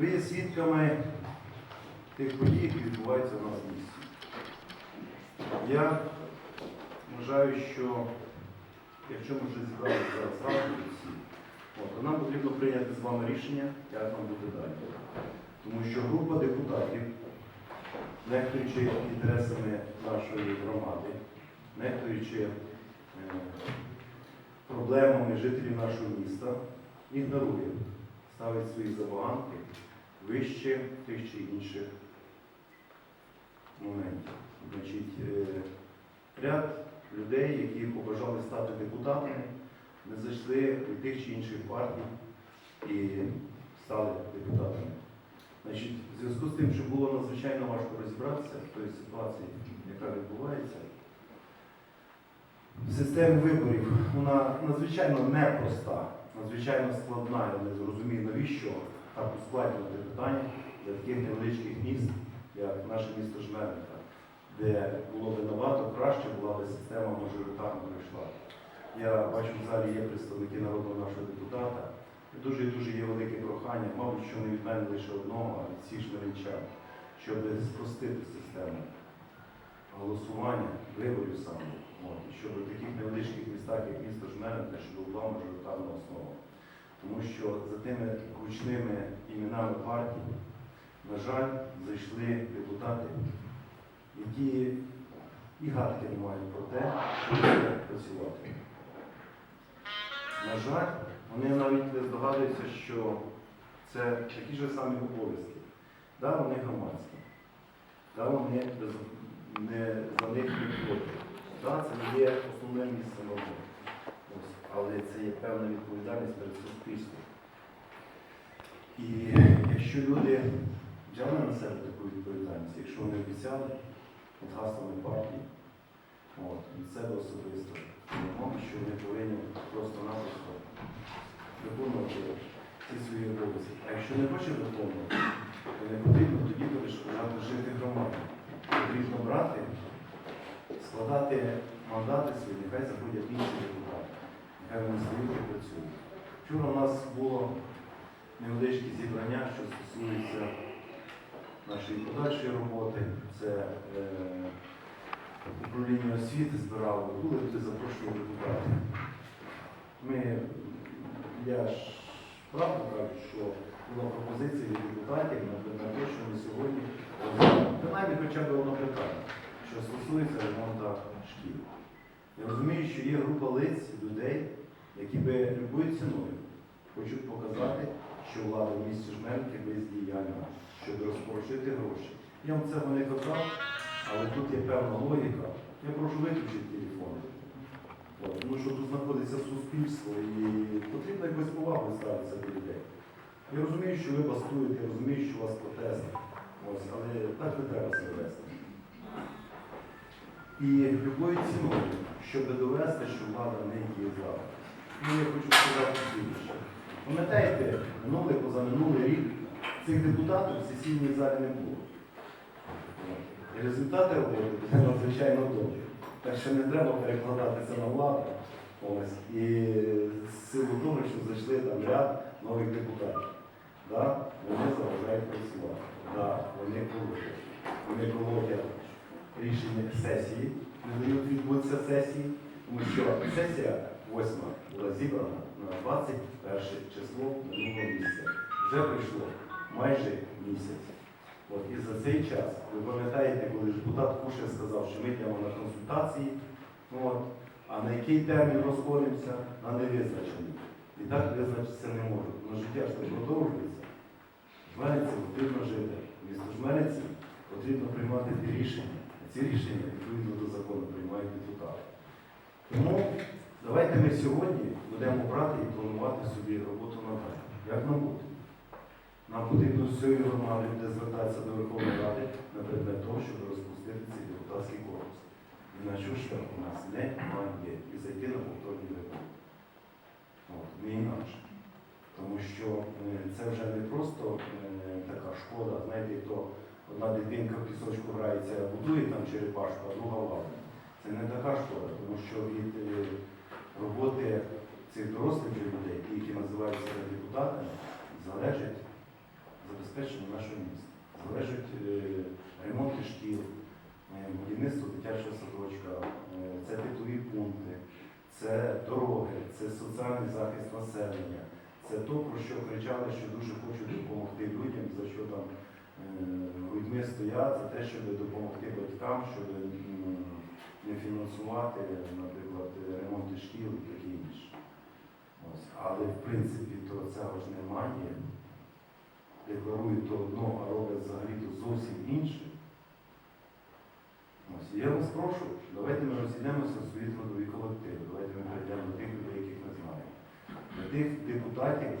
Ви є свідками тих подій, які відбуваються у нас в місті. Я вважаю, що якщо ми вже зібралися зараз разом всі, то нам потрібно прийняти з вами рішення, як нам бути далі. Тому що група депутатів, нехтуючи інтересами нашої громади, нехтуючи е, проблемами жителів нашого міста, ігнорує, ставить свої забаганки вище тих чи інших моментів. Значить, е, ряд людей, які побажали стати депутатами, не зайшли від тих чи інших партій і стали депутатами. Значить, в зв'язку з тим, що було надзвичайно важко розібратися в той ситуації, яка відбувається, система виборів вона надзвичайно непроста, надзвичайно складна, я не зрозумію, навіщо так ускладнювати питання для таких невеличких міст, як наше місто Жмерника, де було б набагато краще, була б система мажоритарно пройшла. Я бачу, в залі є представники народного нашого депутата. І Дуже дуже є велике прохання, мабуть, що не від мене лише одного, а від всіх жмеринчан, щоб спростити систему голосування, виборів саме. Щоб в таких невеличких містах, як місто Жмеринка, щоб була мажоритарна основа. Тому що за тими гучними іменами партій, на жаль, зайшли депутати, які і гадки не мають про те, що працювати. На жаль, вони навіть не здогадуються, що це такі ж самі обов'язки. Да, вони громадські, да, вони без, не, за них не платять. Да, це не є основним місцем роботи. Але це є певна відповідальність перед суспільством. І якщо люди взяли на себе таку відповідальність, якщо вони обіцяли під гаслами партії, от, від себе особисто, мабуть, що вони повинні просто-напросто виконувати ці свої обов'язки. А якщо не хоче виконувати, то не потрібно тоді перешкоджати жити громаді. Потрібно брати, складати мандати свої, нехай заходять інші депутати, нехай вони стають і працюють. Вчора у нас було невеличке зібрання, що стосується нашої подальшої роботи. Це е, управління освіти збирало, були туди запрошені депутати. Ми, я ж правду кажу, що була пропозиція від депутатів на, те, що ми сьогодні принаймні хоча б одне питання, що стосується ремонту шкіл. Я розумію, що є група лиць, людей, які би любою ціною хочуть показати, що влада в місті Жмерки бездіяльна, щоб розпорушити гроші. Я вам цього не казав, але тут є певна логіка. Я прошу виключити телефон. Тому що тут знаходиться суспільство і потрібно якось повагою ставитися до людей. Я розумію, що ви бастуєте, я розумію, що у вас протест. Ось, але так не треба себе вести. І любою ціною, щоб довести, що влада не є дієздатна. Ну, я хочу сказати слідуюче. Пам'ятаєте, минулий, позаминулий рік цих депутатів в сесійній залі не було. І результати надзвичайно добрі. Так що не треба перекладатися на владу. Ось. І з силу того, що зайшли там ряд нових депутатів. Да? Вони заважають працювати. Да, вони колотять. Вони колотять рішення сесії, не дають відбутися сесії, тому що сесія восьма була зібрана на 21 число минулого місяця. Вже пройшло майже місяць. От, і за цей час, ви пам'ятаєте, коли депутат Кушин сказав, що ми йдемо на консультації, от, а на який термін розходимося, на невизначений. І так визначитися не можуть. Ну, життя ж не продовжується. Жмениці потрібно жити. Місто Жмениці потрібно приймати ті рішення. А ці рішення відповідно до закону приймають депутати. Тому давайте ми сьогодні будемо брати і планувати собі роботу надалі. Як нам бути? Нам потрібно з цієї громади буде звертатися до Верховної Ради на предмет того, щоб розпустити цей депутатський корпус. Іначе шляху у нас немає і зайти на повторні вибори. От, не інакше. Тому що е, це вже не просто е, така шкода, знаєте, то одна дитинка в пісочку грається, будує там черепашку, а друга лава. Це не така шкода, тому що від е, роботи цих дорослих людей, які називаються депутатами, залежить забезпечення. нашого міста. Залежать е, ремонти шкіл, е, будівництво дитячого садочка, е, це теплові пункти, це дороги, це соціальний захист населення. Це то, про що кричали, що дуже хочуть допомогти людям, за що там грудьми стоять, за те, щоб допомогти батькам, щоб не фінансувати, наприклад, ремонти шкіл і таке інше. Але в принципі то цього ж немає. Декларують то одно, а роблять взагалі то зовсім інше. Ось. Я вас прошу, давайте ми розійдемося в свої трудові колективи. Давайте ми прийдемо до тих людей, яких ми знаємо. До тих депутатів,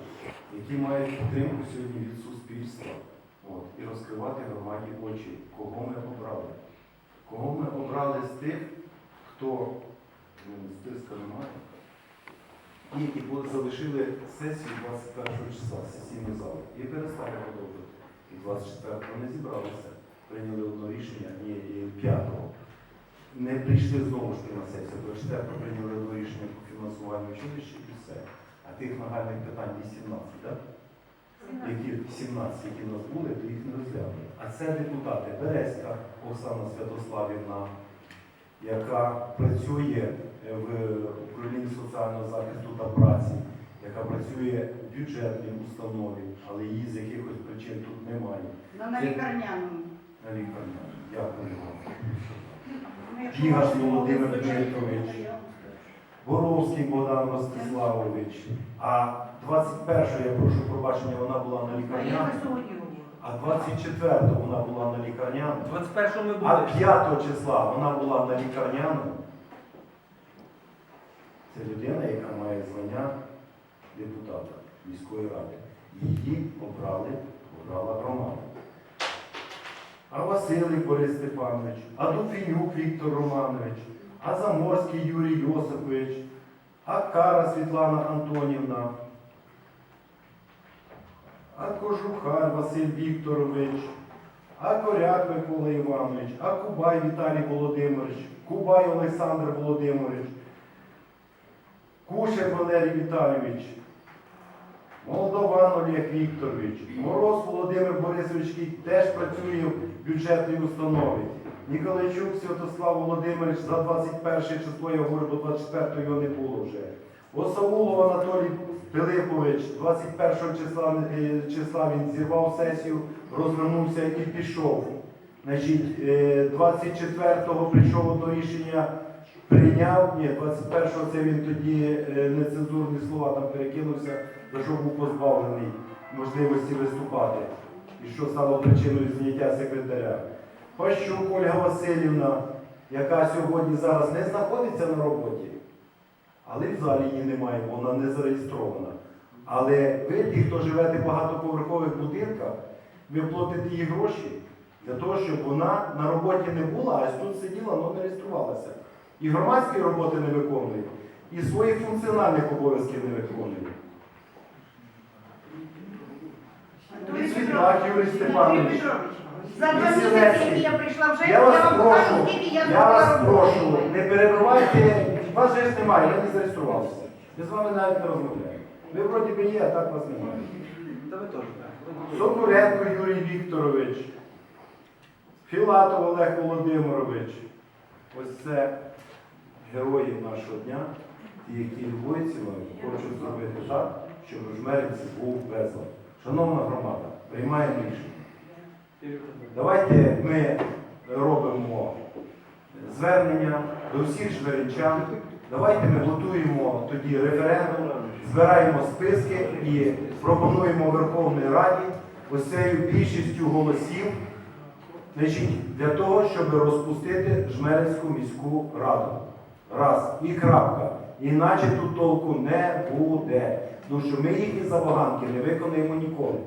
які мають підтримку сьогодні від суспільства. От. І розкривати громаді очі, кого ми обрали. Кого ми обрали з тих, хто ну, списка немає. І, і залишили сесію 21 числа, сесійний зал. І перестали продовжувати. І 24-го не зібралися. Прийняли одне рішення, ні, і 5-го. Не прийшли знову ж таки на сесію. 24-го прийняли одне рішення по фінансуванню училища і все. А тих нагальних питань 18, так? Які 17, які в нас були, то їх не розглянули. А це депутати Березька Оксана Святославівна, яка працює е, в управлінні соціального захисту та праці, яка працює в бюджетній установі, але її з якихось причин тут немає. Ну, на лікарняному. На лікарні. Дякую вам. Ну, Бігаш Володимир Дмитрович. Боровський Богдан Ростиславович. А 21-го, я прошу пробачення, вона була на А я лікарняному. на сьогодні говорю. А 24-го вона була на лікарняному. 21 ми А були. 5 числа вона була на лікарняному. Це людина, яка має звання депутата міської ради. Її обрали, обрала громада. А Василик Борис Степанович, а Дубфінюк Віктор Романович, а Заморський Юрій Йосипович, а Кара Світлана Антонівна, а Кожухар Василь Вікторович, а Коряк Микола Іванович, а Кубай Віталій Володимирович, Кубай Олександр Володимирович, Кушер Валерій Віталійович, Молдован Олег Вікторович, Мороз Володимир Борисович, який теж працює в бюджетній установі. Ніколайчук Святослав Володимирович за 21 число, я говорю, бо 24 його не було вже. Осаулов Анатолій Пилипович, 21 числа, е, числа він зірвав сесію, розвернувся і пішов. Значить, е, 24-го прийшов до рішення, прийняв, ні, 21-го це він тоді е, нецензурні слова там перекинувся, за що був позбавлений можливості виступати. І що стало причиною зняття секретаря. Пащук Ольга Васильівна, яка сьогодні зараз не знаходиться на роботі, але в залі її немає, бо вона не зареєстрована. Але ви, ті, хто живете в багатоповерхових будинках, ви платите їй гроші для того, щоб вона на роботі не була, а тут сиділа, але не реєструвалася. І громадської роботи не виконує, і своїх функціональних обов'язків не виконує. Анатолій Світлак Юрій Степанович. За два місяці, я прийшла вже, Я я вам прошу, скільки я я вас прошу, не перебивайте, вас же немає, я не зареєструвався. Я з вами навіть не розмовляю. Ви вроді би є, а так вас немає. Та ви теж, так. Сокуренко Юрій Вікторович, Філатов Олег Володимирович. Ось це герої нашого дня, які Львовцями хочуть зробити так, щоб в Жмеринці був безлад. Шановна громада, приймаємо рішення. Давайте ми робимо звернення до всіх жмеринчан. Давайте ми готуємо тоді референдум, збираємо списки і пропонуємо Верховній Раді ось цією більшістю голосів для того, щоб розпустити Жмеринську міську раду. Раз. І крапка. Іначе тут толку не буде. Тому що ми їхні забаганки не виконаємо ніколи.